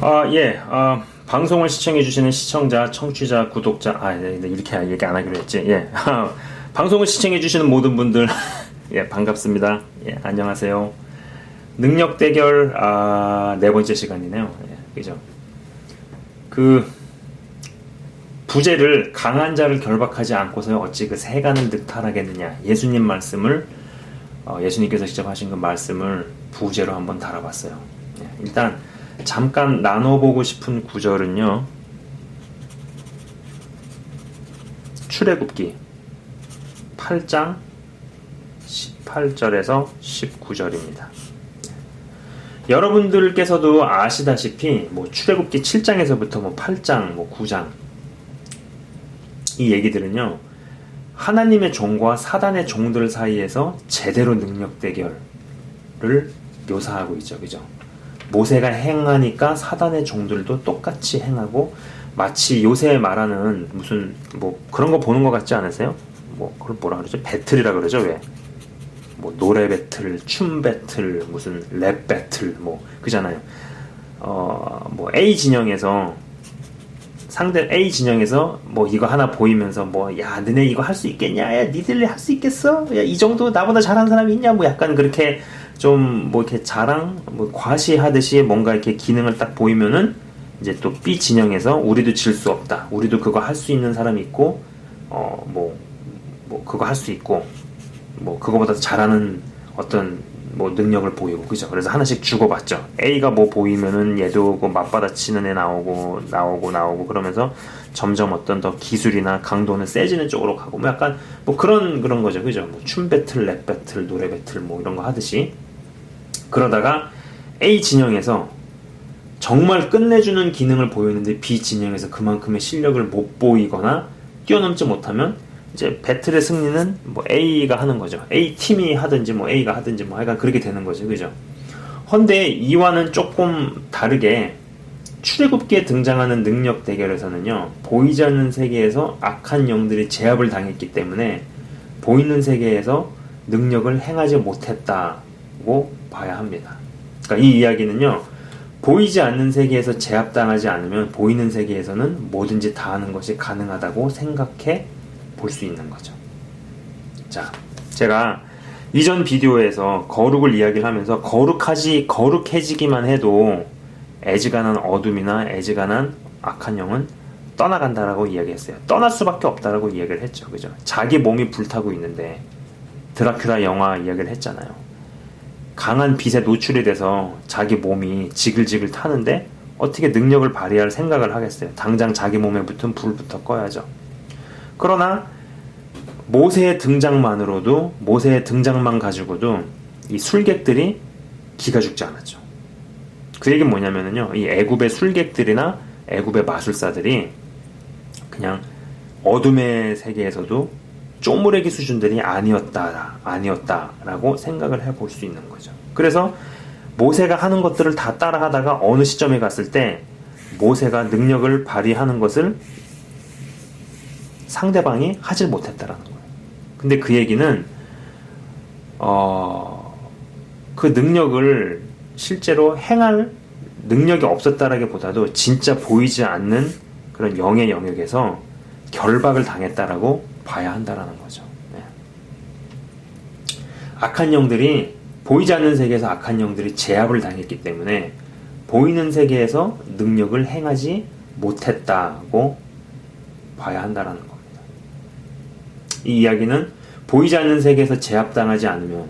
아, 예. 어, 방송을 시청해주시는 시청자, 청취자, 구독자, 아, 네, 네, 이렇게 얘기 안 하기로 했지. 예. 방송을 시청해주시는 모든 분들, 예, 반갑습니다. 예, 안녕하세요. 능력 대결, 아, 네 번째 시간이네요. 예, 그죠. 그, 부제를 강한 자를 결박하지 않고서 어찌 그 세간을 늑탈하겠느냐. 예수님 말씀을, 어, 예수님께서 직접 하신 그 말씀을 부제로 한번 달아봤어요. 예, 일단, 잠깐 나눠보고 싶은 구절은요. 출애굽기 8장 18절에서 19절입니다. 여러분들께서도 아시다시피 뭐 출애굽기 7장에서부터 뭐 8장, 뭐 9장 이 얘기들은요. 하나님의 종과 사단의 종들 사이에서 제대로 능력 대결을 묘사하고 있죠. 그죠? 모세가 행하니까 사단의 종들도 똑같이 행하고 마치 요새 말하는 무슨 뭐 그런 거 보는 것 같지 않으세요? 뭐 그걸 뭐라 그러죠? 배틀이라 그러죠 왜? 뭐 노래 배틀, 춤 배틀, 무슨 랩 배틀 뭐 그잖아요. 어뭐 A 진영에서 상대 A 진영에서 뭐 이거 하나 보이면서 뭐 야 너네 이거 할 수 있겠냐? 야 니들 할수 있겠어? 야 이 정도 나보다 잘하는 사람이 있냐? 뭐 약간 그렇게 좀 뭐 이렇게 자랑 뭐 과시하듯이 뭔가 이렇게 기능을 딱 보이면은 이제 또 B 진영에서 우리도 질 수 없다. 우리도 그거 할 수 있는 사람이 있고 어뭐뭐 그거 할 수 있고 뭐 그거보다 잘하는 어떤 뭐 능력을 보이고 그죠. 그래서 하나씩 주고받죠. A가 뭐 보이면은 얘도 그 맞받아치는 애 나오고 나오고 나오고 그러면서 점점 어떤 더 기술이나 강도는 세지는 쪽으로 가고 뭐 약간 뭐 그런 그런 거죠. 그죠. 뭐 춤 배틀, 랩 배틀, 노래 배틀 뭐 이런 거 하듯이 그러다가 A 진영에서 정말 끝내주는 기능을 보이는데 B 진영에서 그만큼의 실력을 못 보이거나 뛰어넘지 못하면 이제 배틀의 승리는 뭐 A가 하는 거죠. A 팀이 하든지 뭐 A가 하든지 뭐 하여간 그렇게 되는 거죠. 그죠? 헌데 이와는 조금 다르게 출애굽기에 등장하는 능력 대결에서는요. 보이지 않는 세계에서 악한 영들이 제압을 당했기 때문에 보이는 세계에서 능력을 행하지 못했다 고 봐야 합니다. 그러니까 이 이야기는요. 보이지 않는 세계에서 제압당하지 않으면 보이는 세계에서는 뭐든지 다 하는 것이 가능하다고 생각해 볼 수 있는 거죠. 자, 제가 이전 비디오에서 거룩을 이야기를 하면서 거룩하지 거룩해지기만 해도 애지간한 어둠이나 애지간한 악한 영은 떠나간다라고 이야기했어요. 떠날 수밖에 없다라고 이야기를 했죠. 그죠? 자기 몸이 불타고 있는데 드라큘라 영화 이야기를 했잖아요. 강한 빛에 노출이 돼서 자기 몸이 지글지글 타는데 어떻게 능력을 발휘할 생각을 하겠어요. 당장 자기 몸에 붙은 불부터 꺼야죠. 그러나 모세의 등장만으로도 모세의 등장만 가지고도 이 술객들이 기가 죽지 않았죠. 그 얘기는 뭐냐면요. 이 애굽의 술객들이나 애굽의 마술사들이 그냥 어둠의 세계에서도 쪼무레기 수준들이 아니었다, 아니었다라고 생각을 해볼 수 있는 거죠. 그래서 모세가 하는 것들을 다 따라하다가 어느 시점에 갔을 때 모세가 능력을 발휘하는 것을 상대방이 하질 못했다라는 거예요. 근데 그 얘기는 어, 그 능력을 실제로 행할 능력이 없었다라기보다도 진짜 보이지 않는 그런 영의 영역에서 결박을 당했다라고 봐야 한다라는 거죠. 네. 악한 영들이 보이지 않는 세계에서 악한 영들이 제압을 당했기 때문에 보이는 세계에서 능력을 행하지 못했다고 봐야 한다라는 겁니다. 이 이야기는 보이지 않는 세계에서 제압당하지 않으면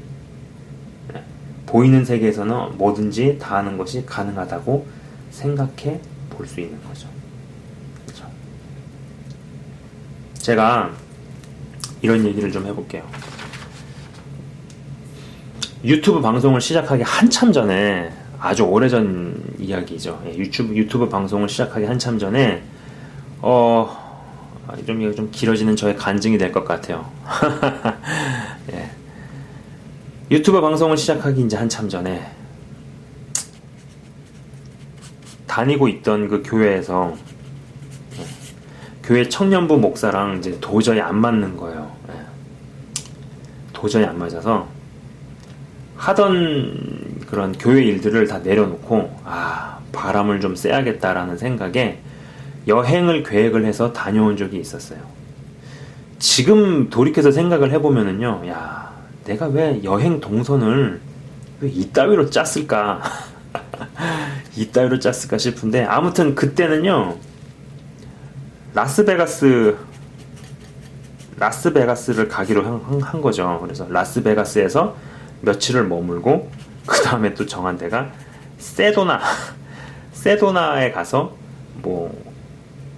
네, 보이는 세계에서는 뭐든지 다 하는 것이 가능하다고 생각해 볼 수 있는 거죠. 그렇죠? 제가 이런 얘기를 좀 해볼게요. 유튜브 방송을 시작하기 한참 전에 아주 오래전 이야기죠. 예, 유튜브 유튜브 방송을 시작하기 한참 전에 어. 좀 이거 좀 길어지는 저의 간증이 될 것 같아요. 예. 유튜브 방송을 시작하기 이제 한참 전에 다니고 있던 그 교회에서 예. 교회 청년부 목사랑 이제 도저히 안 맞는 거예요. 예. 도저히 안 맞아서 하던 그런 교회 일들을 다 내려놓고 아 바람을 좀 쐬야겠다라는 생각에 여행을 계획을 해서 다녀온 적이 있었어요. 지금 돌이켜서 생각을 해보면은요, 야, 내가 왜 여행 동선을 왜 이따위로 짰을까? 이따위로 짰을까 싶은데, 아무튼 그때는요, 라스베가스, 라스베가스를 가기로 한, 한 거죠. 그래서 라스베가스에서 며칠을 머물고, 그 다음에 또 정한 데가 세도나, 세도나에 가서 뭐,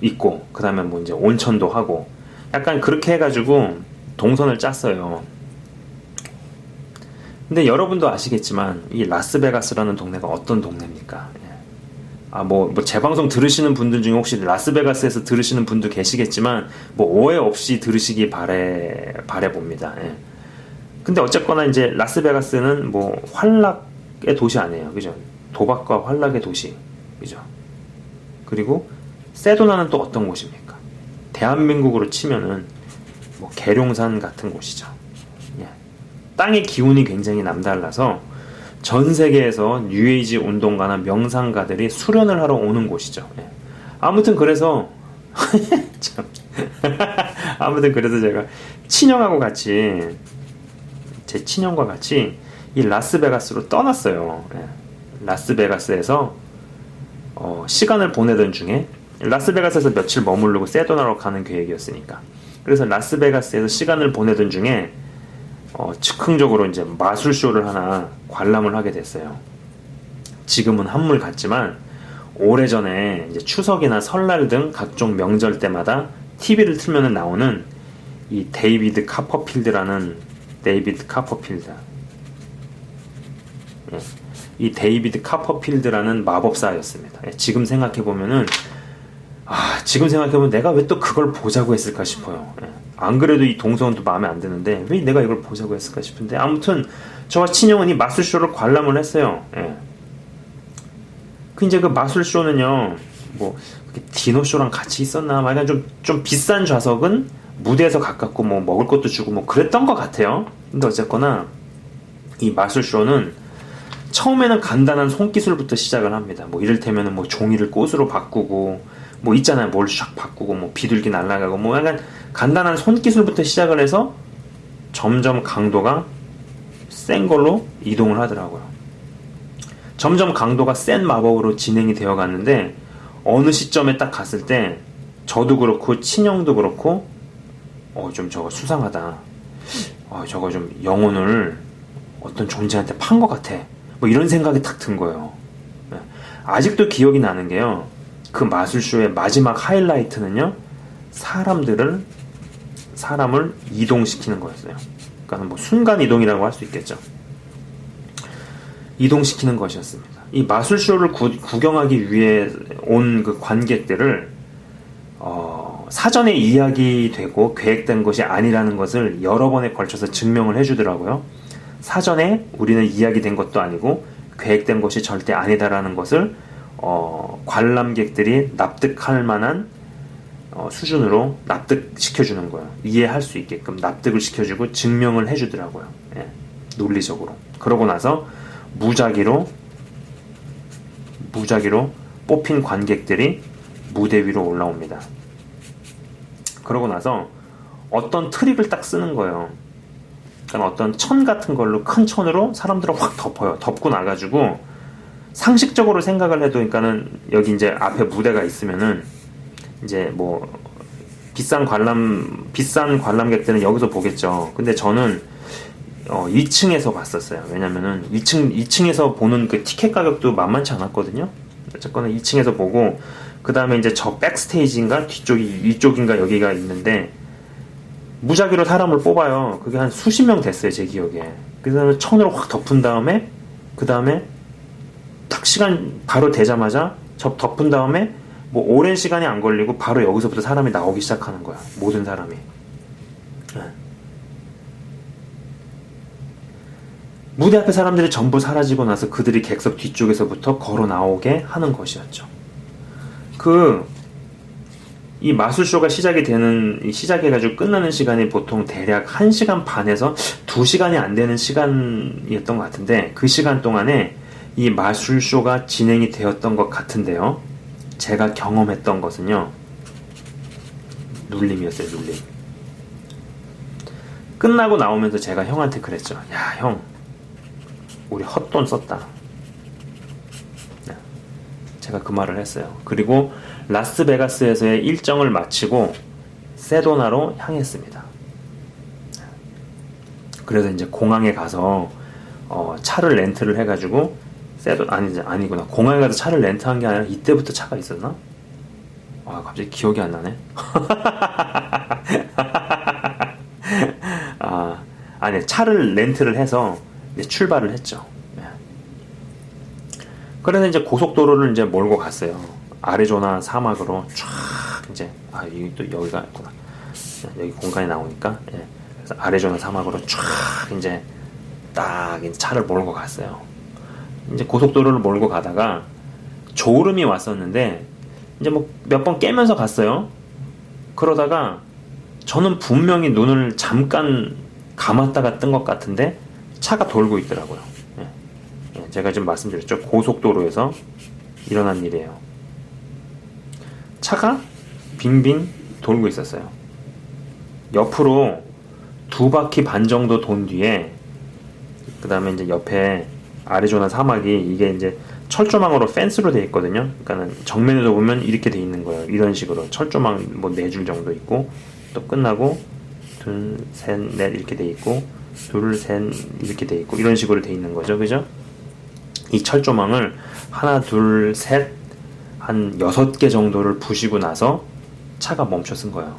있고, 그 다음에 뭐 이제 온천도 하고, 약간 그렇게 해가지고 동선을 짰어요. 근데 여러분도 아시겠지만 이 라스베가스라는 동네가 어떤 동네입니까? 예. 아, 뭐, 뭐, 재방송 들으시는 분들 중에 혹시 라스베가스에서 들으시는 분도 계시겠지만, 뭐, 오해 없이 들으시기 바래, 바래 봅니다. 예. 근데 어쨌거나 이제 라스베가스는 뭐, 환락의 도시 아니에요. 그죠? 도박과 환락의 도시. 그죠? 그리고 세도나는 또 어떤 곳입니까? 대한민국으로 치면은 뭐 계룡산 같은 곳이죠. 예. 땅의 기운이 굉장히 남달라서 전 세계에서 뉴에이지 운동가나 명상가들이 수련을 하러 오는 곳이죠. 예. 아무튼 그래서 참. 아무튼 그래서 제가 친형하고 같이 제 친형과 같이 이 라스베가스로 떠났어요. 예. 라스베가스에서 어, 시간을 보내던 중에 라스베가스에서 며칠 머무르고 세도나로 가는 계획이었으니까. 그래서 라스베가스에서 시간을 보내던 중에 어, 즉흥적으로 이제 마술쇼를 하나 관람을 하게 됐어요. 지금은 한물 같지만 오래전에 이제 추석이나 설날 등 각종 명절 때마다 TV를 틀면 나오는 이 데이비드 카퍼필드라는 데이비드 카퍼필드. 예. 이 데이비드 카퍼필드라는 마법사였습니다. 예, 지금 생각해 보면은 아, 지금 생각해 보면 내가 왜 또 그걸 보자고 했을까 싶어요. 예. 안 그래도 이 동성도 마음에 안 드는데 왜 내가 이걸 보자고 했을까 싶은데 아무튼 저와 친형은 이 마술쇼를 관람을 했어요. 예. 그 이제 그 마술쇼는요, 뭐 디노쇼랑 같이 있었나, 막 약간 좀, 좀 비싼 좌석은 무대에서 가깝고 뭐 먹을 것도 주고 뭐 그랬던 것 같아요. 근데 어쨌거나 이 마술쇼는 처음에는 간단한 손기술부터 시작을 합니다. 뭐 이를테면은 뭐 종이를 꽃으로 바꾸고 뭐 있잖아요. 뭘 샥 바꾸고 뭐 비둘기 날아가고 뭐 약간 간단한 손기술부터 시작을 해서 점점 강도가 센 걸로 이동을 하더라고요. 점점 강도가 센 마법으로 진행이 되어 갔는데 어느 시점에 딱 갔을 때 저도 그렇고 친형도 그렇고 어 좀 저거 수상하다. 어 저거 좀 영혼을 어떤 존재한테 판 것 같아. 뭐 이런 생각이 탁 든 거예요. 네. 아직도 기억이 나는 게요. 그 마술쇼의 마지막 하이라이트는요. 사람들을 사람을 이동시키는 거였어요. 그러니까 뭐 순간 이동이라고 할 수 있겠죠. 이동시키는 것이었습니다. 이 마술쇼를 구, 구경하기 위해 온 그 관객들을 어, 사전에 이야기되고 계획된 것이 아니라는 것을 여러 번에 걸쳐서 증명을 해주더라고요. 사전에 우리는 이야기된 것도 아니고 계획된 것이 절대 아니다라는 것을 어, 관람객들이 납득할 만한 어, 수준으로 납득시켜주는 거예요. 이해할 수 있게끔 납득을 시켜주고 증명을 해주더라고요. 예, 논리적으로. 그러고 나서 무작위로 무작위로 뽑힌 관객들이 무대 위로 올라옵니다. 그러고 나서 어떤 트릭을 딱 쓰는 거예요. 그러니까 어떤 천 같은 걸로 큰 천으로 사람들을 확 덮어요. 덮고 나가지고 상식적으로 생각을 해도 그러니까는 여기 이제 앞에 무대가 있으면은 이제 뭐 비싼 관람 비싼 관람객들은 여기서 보겠죠. 근데 저는 어 2층에서 봤었어요. 왜냐면은 2층 2층에서 보는 그 티켓 가격도 만만치 않았거든요. 어쨌거나 2층에서 보고 그 다음에 이제 저 백스테이지인가 뒤쪽이 이쪽인가 여기가 있는데 무작위로 사람을 뽑아요. 그게 한 수십 명 됐어요, 제 기억에. 그 다음에 천으로 확 덮은 다음에, 그 다음에 딱 시간 바로 되자마자 접 덮은 다음에 뭐 오랜 시간이 안 걸리고 바로 여기서부터 사람이 나오기 시작하는 거야. 모든 사람이. 네. 무대 앞에 사람들이 전부 사라지고 나서 그들이 객석 뒤쪽에서부터 걸어 나오게 하는 것이었죠. 그, 이 마술쇼가 시작이 되는, 시작해가지고 끝나는 시간이 보통 대략 1시간 반에서 2시간이 안 되는 시간이었던 것 같은데, 그 시간 동안에 이 마술쇼가 진행이 되었던 것 같은데요. 제가 경험했던 것은요. 눌림이었어요, 눌림. 끝나고 나오면서 제가 형한테 그랬죠. 야, 형. 우리 헛돈 썼다. 네. 제가 그 말을 했어요. 그리고 라스베가스에서의 일정을 마치고 세도나로 향했습니다. 그래서 이제 공항에 가서 어, 차를 렌트를 해가지고 세도 아니 아니구나 공항에 가서 차를 렌트한 게 아니라 이때부터 차가 있었나? 아 갑자기 기억이 안 나네. 아 아니 차를 렌트를 해서 출발을 했죠. 네. 그래서 이제 고속도로를 이제 몰고 갔어요. 아리조나 사막으로 쫙 이제 아 여기 또 여기가 있구나. 여기 공간이 나오니까 예. 그래서 아리조나 사막으로 쫙 이제 딱 이제 차를 몰고 갔어요. 이제 고속도로를 몰고 가다가 졸음이 왔었는데 이제 뭐 몇 번 깨면서 갔어요. 그러다가 저는 분명히 눈을 잠깐 감았다가 뜬 것 같은데 차가 돌고 있더라고요. 예. 예, 제가 지금 말씀드렸죠. 고속도로에서 일어난 일이에요. 차가 빙빙 돌고 있었어요. 옆으로 두 바퀴 반 정도 돈 뒤에 그 다음에 이제 옆에 아리조나 사막이 이게 이제 철조망으로 펜스로 돼 있거든요. 그러니까는 정면에서 보면 이렇게 돼 있는 거예요. 이런 식으로 철조망 뭐 네 줄 정도 있고 또 끝나고 둘, 셋, 넷 이렇게 돼 있고 둘, 셋 이렇게 돼 있고 이런 식으로 돼 있는 거죠. 그죠? 이 철조망을 하나, 둘, 셋, 한 여섯 개 정도를 부시고 나서 차가 멈춰 쓴 거예요.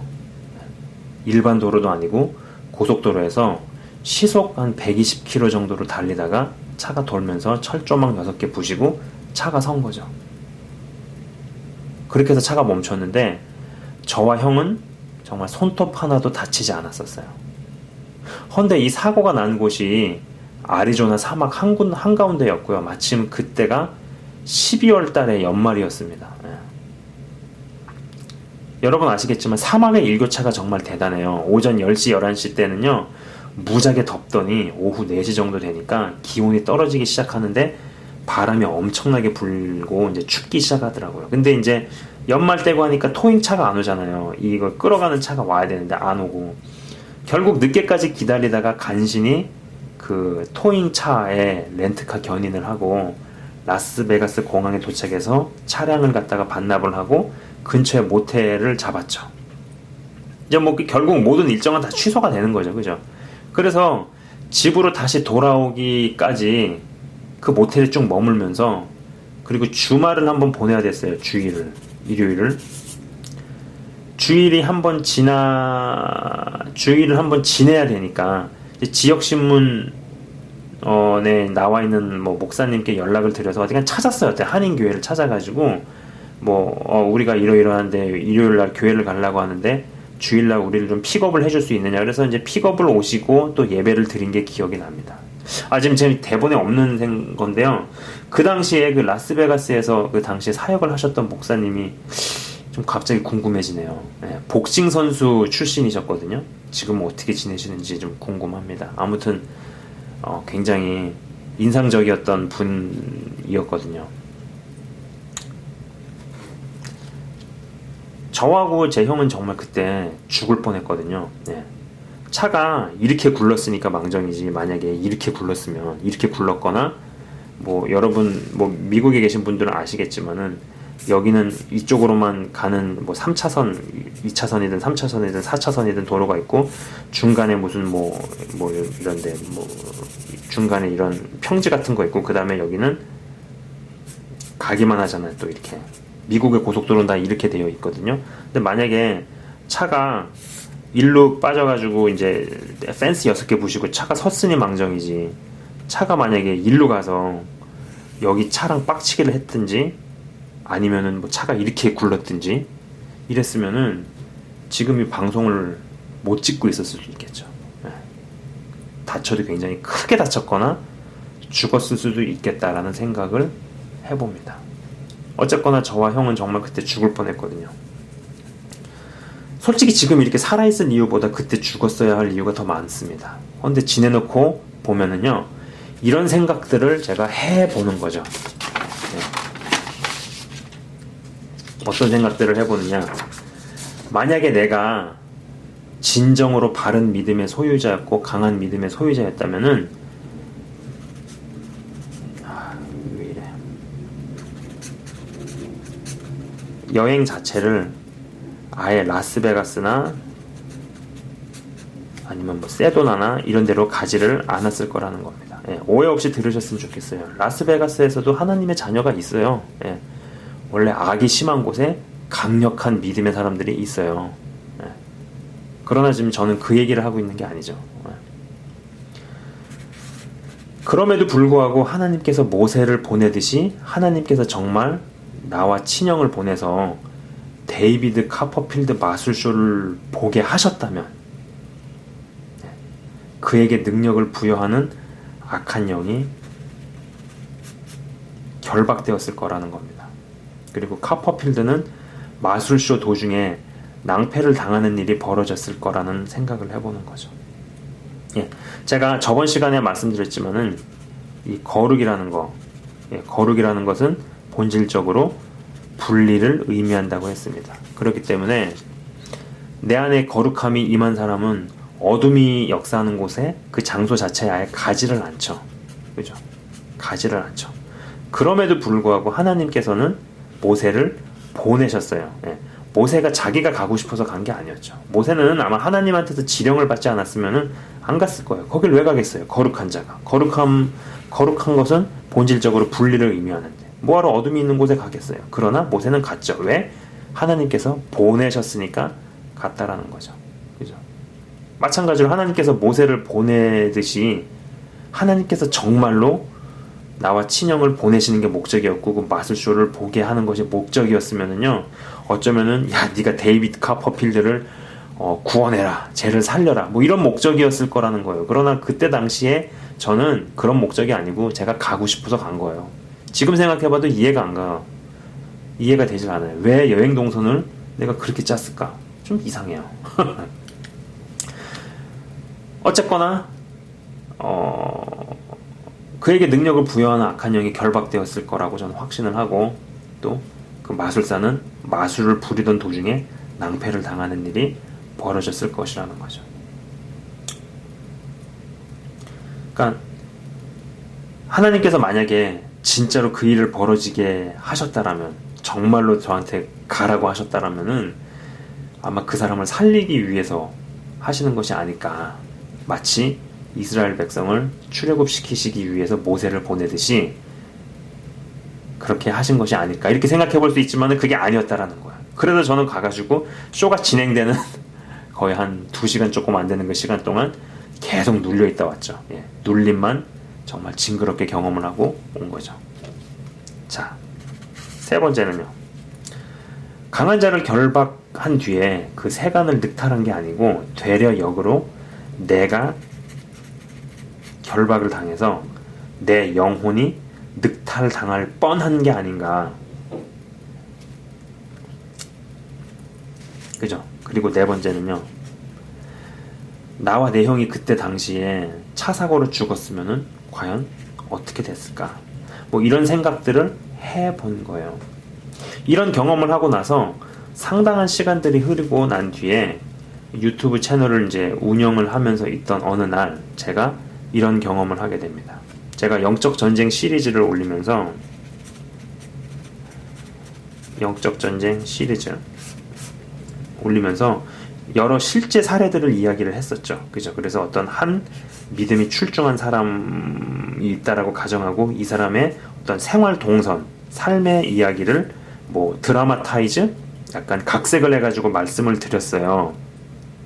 일반 도로도 아니고 고속도로에서 시속 한 120km 정도로 달리다가 차가 돌면서 철조망 6개 부시고 차가 선 거죠. 그렇게 해서 차가 멈췄는데 저와 형은 정말 손톱 하나도 다치지 않았었어요. 헌데 이 사고가 난 곳이 아리조나 사막 한군 한가운데였고요. 마침 그때가 12월 달의 연말이었습니다. 예. 여러분 아시겠지만 사막의 일교차가 정말 대단해요. 오전 10시, 11시 때는요. 무지하게 덥더니 오후 4시 정도 되니까 기온이 떨어지기 시작하는데 바람이 엄청나게 불고 이제 춥기 시작하더라고요. 근데 이제 연말 때고 하니까 토잉 차가 안 오잖아요. 이걸 끌어가는 차가 와야 되는데 안 오고 결국 늦게까지 기다리다가 간신히 그 토잉 차에 렌트카 견인을 하고 라스베가스 공항에 도착해서 차량을 갖다가 반납을 하고 근처에 모텔을 잡았죠. 이제 뭐 결국 모든 일정은 다 취소가 되는 거죠. 그죠? 그래서 집으로 다시 돌아오기까지 그 모텔에 쭉 머물면서 그리고 주말을 한번 보내야 됐어요. 주일을 일요일을 주일이 한번 지나 주일을 한번 지내야 되니까 지역 신문 어네 나와 있는 뭐 목사님께 연락을 드려서 어디간 찾았어요. 한인 교회를 찾아가지고 뭐 어, 우리가 이러이러한데 일요일 날 교회를 가려고 하는데 주일날 우리를 좀 픽업을 해줄 수 있느냐 그래서 이제 픽업을 오시고 또 예배를 드린 게 기억이 납니다. 아 지금 제 대본에 없는 생- 건데요. 그 당시에 그 라스베가스에서 그 당시에 사역을 하셨던 목사님이 좀 갑자기 궁금해지네요. 네, 복싱 선수 출신이셨거든요. 지금 어떻게 지내시는지 좀 궁금합니다. 아무튼 어, 굉장히 인상적이었던 분이었거든요. 저하고 제 형은 정말 그때 죽을 뻔했거든요. 네. 차가 이렇게 굴렀으니까 망정이지 만약에 이렇게 굴렀으면 이렇게 굴렀거나 뭐 여러분 뭐 미국에 계신 분들은 아시겠지만은 여기는 이쪽으로만 가는 뭐 3차선, 2차선이든 3차선이든 4차선이든 도로가 있고 중간에 무슨 뭐 뭐 이런데 뭐 중간에 이런 평지 같은 거 있고 그 다음에 여기는 가기만 하잖아요. 또 이렇게 미국의 고속도로는 다 이렇게 되어 있거든요. 근데 만약에 차가 일로 빠져가지고 이제 펜스 여섯 개 부시고 차가 섰으니 망정이지. 차가 만약에 일로 가서 여기 차랑 빡치기를 했든지 아니면은 뭐 차가 이렇게 굴렀든지 이랬으면은 지금 이 방송을 못 찍고 있었을 수도 있겠죠. 예. 다쳐도 굉장히 크게 다쳤거나 죽었을 수도 있겠다라는 생각을 해봅니다. 어쨌거나 저와 형은 정말 그때 죽을 뻔했거든요. 솔직히 지금 이렇게 살아있을 이유보다 그때 죽었어야 할 이유가 더 많습니다. 근데 지내놓고 보면은요, 이런 생각들을 제가 해보는 거죠. 네. 어떤 생각들을 해보느냐. 만약에 내가 진정으로 바른 믿음의 소유자였고 강한 믿음의 소유자였다면은 아, 왜 이래. 여행 자체를 아예 라스베가스나 아니면 뭐 세도나나 이런 데로 가지를 않았을 거라는 겁니다. 예, 오해 없이 들으셨으면 좋겠어요. 라스베가스에서도 하나님의 자녀가 있어요. 예, 원래 악이 심한 곳에 강력한 믿음의 사람들이 있어요. 예. 그러나 지금 저는 그 얘기를 하고 있는 게 아니죠. 예. 그럼에도 불구하고 하나님께서 모세를 보내듯이 하나님께서 정말 나와 친형을 보내서 데이비드 카퍼필드 마술쇼를 보게 하셨다면 예. 그에게 능력을 부여하는 악한 영이 결박되었을 거라는 겁니다. 그리고 카퍼필드는 마술쇼 도중에 낭패를 당하는 일이 벌어졌을 거라는 생각을 해보는 거죠. 예, 제가 저번 시간에 말씀드렸지만은 이 거룩이라는 거, 예, 거룩이라는 것은 본질적으로 분리를 의미한다고 했습니다. 그렇기 때문에 내 안에 거룩함이 임한 사람은 어둠이 역사하는 곳에 그 장소 자체에 아예 가지를 않죠. 그죠? 가지를 않죠. 그럼에도 불구하고 하나님께서는 모세를 보내셨어요. 예. 모세가 자기가 가고 싶어서 간 게 아니었죠. 모세는 아마 하나님한테서 지령을 받지 않았으면 안 갔을 거예요. 거길 왜 가겠어요? 거룩한 자가. 거룩함, 거룩한 것은 본질적으로 분리를 의미하는데. 뭐하러 어둠이 있는 곳에 가겠어요? 그러나 모세는 갔죠. 왜? 하나님께서 보내셨으니까 갔다라는 거죠. 그죠? 마찬가지로 하나님께서 모세를 보내듯이 하나님께서 정말로 나와 친형을 보내시는 게 목적이었고 그 마술쇼를 보게 하는 것이 목적이었으면은요 어쩌면은 야 네가 데이비드 카퍼필드를 어, 구원해라 쟤를 살려라 뭐 이런 목적이었을 거라는 거예요 그러나 그때 당시에 저는 그런 목적이 아니고 제가 가고 싶어서 간 거예요 지금 생각해봐도 이해가 안 가요. 이해가 되질 않아요. 왜 여행 동선을 내가 그렇게 짰을까? 좀 이상해요. 어쨌거나 어 그에게 능력을 부여하는 악한 영이 결박되었을 거라고 저는 확신을 하고 또 그 마술사는 마술을 부리던 도중에 낭패를 당하는 일이 벌어졌을 것이라는 거죠. 그러니까 하나님께서 만약에 진짜로 그 일을 벌어지게 하셨다라면 정말로 저한테 가라고 하셨다라면은 아마 그 사람을 살리기 위해서 하시는 것이 아닐까. 마치 이스라엘 백성을 출애굽시키시기 위해서 모세를 보내듯이 그렇게 하신 것이 아닐까 이렇게 생각해 볼 수 있지만 그게 아니었다라는 거야. 그래서 저는 가가지고 쇼가 진행되는 거의 한 2시간 조금 안 되는 그 시간 동안 계속 눌려 있다 왔죠. 예, 눌림만 정말 징그럽게 경험을 하고 온 거죠. 자, 세 번째는요. 강한 자를 결박한 뒤에 그 세간을 늑탈한 게 아니고 되려 역으로 내가 결박을 당해서 내 영혼이 늑탈 당할 뻔한 게 아닌가. 그죠? 그리고 네 번째는요. 나와 내 형이 그때 당시에 차 사고로 죽었으면은 과연 어떻게 됐을까? 뭐 이런 생각들을 해본 거예요. 이런 경험을 하고 나서 상당한 시간들이 흐르고 난 뒤에 유튜브 채널을 이제 운영을 하면서 있던 어느 날 제가 이런 경험을 하게 됩니다. 제가 영적 전쟁 시리즈를 올리면서 영적 전쟁 시리즈 올리면서 여러 실제 사례들을 이야기를 했었죠. 그죠? 그래서 어떤 한 믿음이 출중한 사람이 있다라고 가정하고 이 사람의 어떤 생활 동선, 삶의 이야기를 뭐 드라마타이즈 약간 각색을 해가지고 말씀을 드렸어요.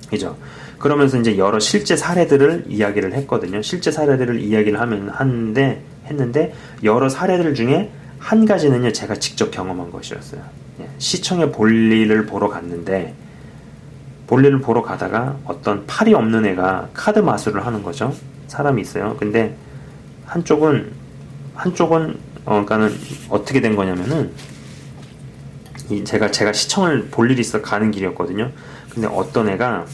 그죠? 그러면서 이제 여러 실제 사례들을 이야기를 했거든요. 실제 사례들을 이야기를 하면 하는데 했는데 여러 사례들 중에 한 가지는요 제가 직접 경험한 것이었어요. 예, 시청에 볼일을 보러 갔는데 볼일을 보러 가다가 어떤 팔이 없는 애가 카드 마술을 하는 거죠. 사람이 있어요. 근데 한쪽은 한쪽은 어 그러니까는 어떻게 된 거냐면은 이 제가 제가 시청을 볼 일이 있어 가는 길이었거든요. 근데 어떤 애가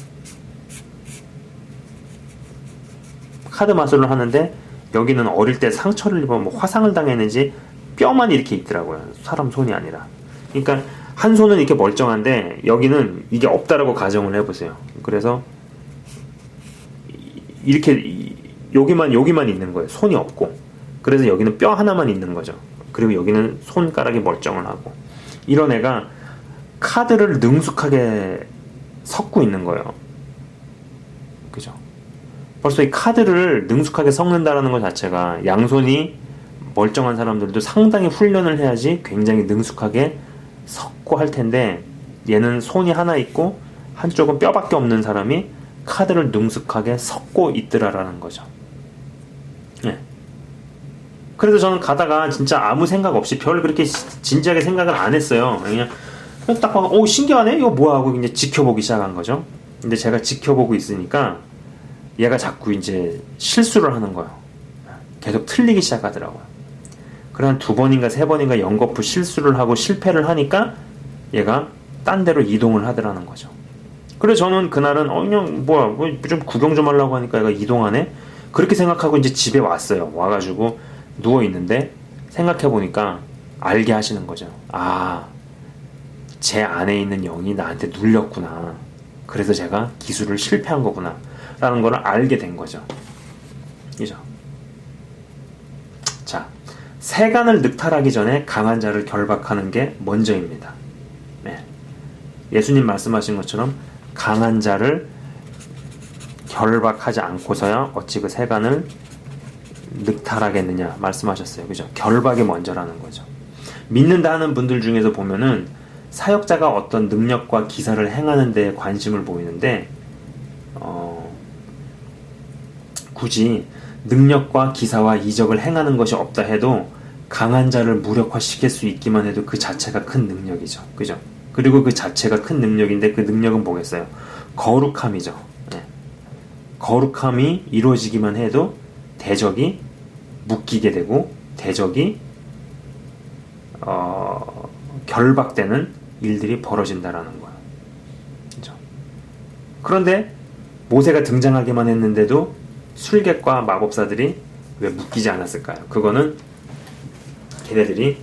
카드 마술을 하는데 여기는 어릴 때 상처를 입어 뭐 화상을 당했는지 뼈만 이렇게 있더라고요. 사람 손이 아니라. 그러니까 한 손은 이렇게 멀쩡한데 여기는 이게 없다라고 가정을 해보세요. 그래서 이- 이렇게 이- 여기만 여기만 있는 거예요. 손이 없고. 그래서 여기는 뼈 하나만 있는 거죠. 그리고 여기는 손가락이 멀쩡을 하고 이런 애가 카드를 능숙하게 섞고 있는 거예요. 그죠? 벌써 이 카드를 능숙하게 섞는다라는 것 자체가 양손이 멀쩡한 사람들도 상당히 훈련을 해야지 굉장히 능숙하게 섞고 할 텐데 얘는 손이 하나 있고 한쪽은 뼈밖에 없는 사람이 카드를 능숙하게 섞고 있더라라는 거죠. 예. 그래서 저는 가다가 진짜 아무 생각 없이 별 그렇게 시- 진지하게 생각을 안 했어요. 그냥 딱 봐, 오 신기하네, 이거 뭐야 하고 이제 지켜보기 시작한 거죠. 근데 제가 지켜보고 있으니까 얘가 자꾸 이제 실수를 하는 거예요. 계속 틀리기 시작하더라고요. 그런 두 번인가 세 번인가 연거푸 실수를 하고 실패를 하니까 얘가 딴 데로 이동을 하더라는 거죠. 그래서 저는 그날은 어 그냥 뭐야 뭐 좀 구경 좀 하려고 하니까 얘가 이동하네 그렇게 생각하고 이제 집에 왔어요. 와가지고 누워 있는데 생각해 보니까 알게 하시는 거죠. 아, 제 안에 있는 영이 나한테 눌렸구나. 그래서 제가 기술을 실패한 거구나. 라는 걸 알게 된 거죠. 이죠. 자, 세간을 늑탈하기 전에 강한 자를 결박하는 게 먼저입니다. 네. 예수님 말씀하신 것처럼 강한 자를 결박하지 않고서야 어찌 그 세간을 늑탈하겠느냐 말씀하셨어요. 그죠? 결박이 먼저라는 거죠. 믿는다 하는 분들 중에서 보면은 사역자가 어떤 능력과 기사를 행하는 데 관심을 보이는데 어, 굳이 능력과 기사와 이적을 행하는 것이 없다 해도 강한 자를 무력화시킬 수 있기만 해도 그 자체가 큰 능력이죠. 그죠? 그리고 그 자체가 큰 능력인데 그 능력은 뭐겠어요? 거룩함이죠. 예. 거룩함이 이루어지기만 해도 대적이 묶이게 되고 대적이 어, 결박되는 일들이 벌어진다라는 거예요. 그죠? 그런데 모세가 등장하기만 했는데도 술객과 마법사들이 왜 묶이지 않았을까요? 그거는 걔네들이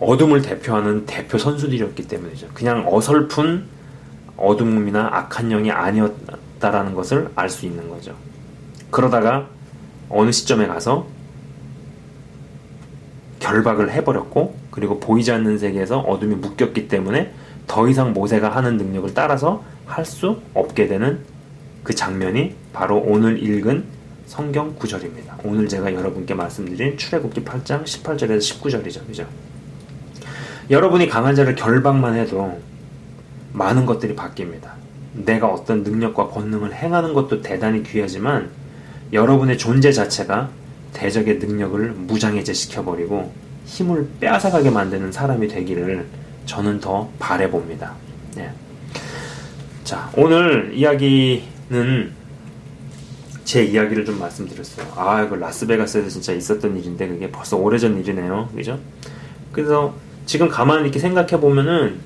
어둠을 대표하는 대표 선수들이었기 때문이죠. 그냥 어설픈 어둠이나 악한 영이 아니었다라는 것을 알 수 있는 거죠. 그러다가 어느 시점에 가서 결박을 해버렸고 그리고 보이지 않는 세계에서 어둠이 묶였기 때문에 더 이상 모세가 하는 능력을 따라서 할 수 없게 되는 그 장면이 바로 오늘 읽은 성경 구절입니다. 오늘 제가 여러분께 말씀드린 출애굽기 8장 18절에서 19절이죠. 그죠? 여러분이 강한 자를 결박만 해도 많은 것들이 바뀝니다. 내가 어떤 능력과 권능을 행하는 것도 대단히 귀하지만 여러분의 존재 자체가 대적의 능력을 무장해제 시켜버리고 힘을 빼앗아가게 만드는 사람이 되기를 저는 더 바래봅니다. 예. 자, 오늘 이야기는 제 이야기를 좀 말씀드렸어요. 아, 이거 라스베가스에서 진짜 있었던 일인데 그게 벌써 오래전 일이네요. 그죠? 그래서 지금 가만히 이렇게 생각해 보면은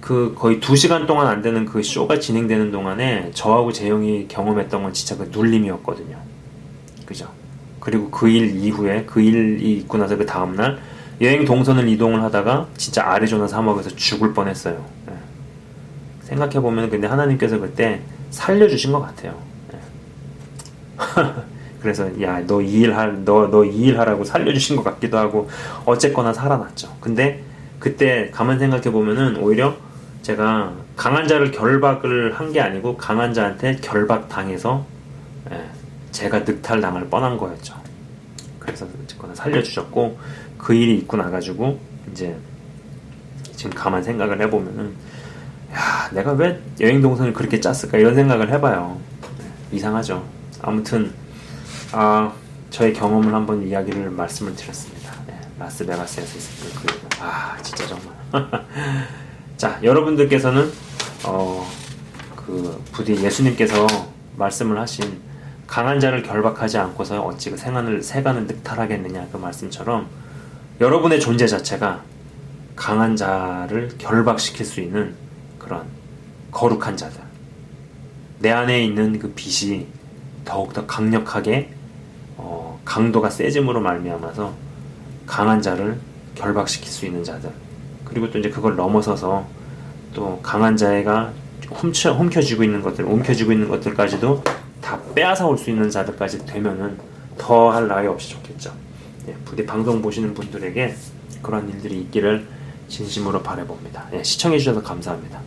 그 거의 두 시간 동안 안 되는 그 쇼가 진행되는 동안에 저하고 재영이 경험했던 건 진짜 그 눌림이었거든요. 그죠? 그리고 그 일 이후에 그 일이 있고 나서 그 다음 날 여행 동선을 이동을 하다가 진짜 아리조나 사막에서 죽을 뻔했어요. 예. 생각해 보면 근데 하나님께서 그때 살려주신 것 같아요. 예. 그래서 야 너 이 일할 너 너 이 일 하라고 살려주신 것 같기도 하고 어쨌거나 살아났죠. 근데 그때 가만 생각해 보면은 오히려 제가 강한 자를 결박을 한 게 아니고 강한 자한테 결박 당해서 예, 제가 늑탈 당할 뻔한 거였죠. 그래서 어쨌거나 살려주셨고 그 일이 있고 나가지고 이제 지금 가만 생각을 해보면은 야 내가 왜 여행 동선을 그렇게 짰을까 이런 생각을 해봐요. 예, 이상하죠. 아무튼 아 저의 경험을 한번 이야기를 말씀을 드렸습니다. 예, 라스베가스에서 있었던 그 일. 아 진짜 정말. 자 여러분들께서는 어 그 부디 예수님께서 말씀을 하신 강한 자를 결박하지 않고서 어찌 그 생안을 세간을 늑탈하겠느냐 그 말씀처럼 여러분의 존재 자체가 강한 자를 결박시킬 수 있는 그런 거룩한 자들 내 안에 있는 그 빛이 더욱더 강력하게 어, 강도가 세짐으로 말미암아서 강한 자를 결박시킬 수 있는 자들 그리고 또 이제 그걸 넘어서서 또 강한 자애가 훔쳐 훔켜쥐고 있는 것들 옮겨쥐고 있는 것들까지도 다 빼앗아 올 수 있는 자들까지 되면은 더할 나위 없이 좋겠죠. 예, 부디 방송 보시는 분들에게 그런 일들이 있기를 진심으로 바라봅니다. 예, 시청해 주셔서 감사합니다.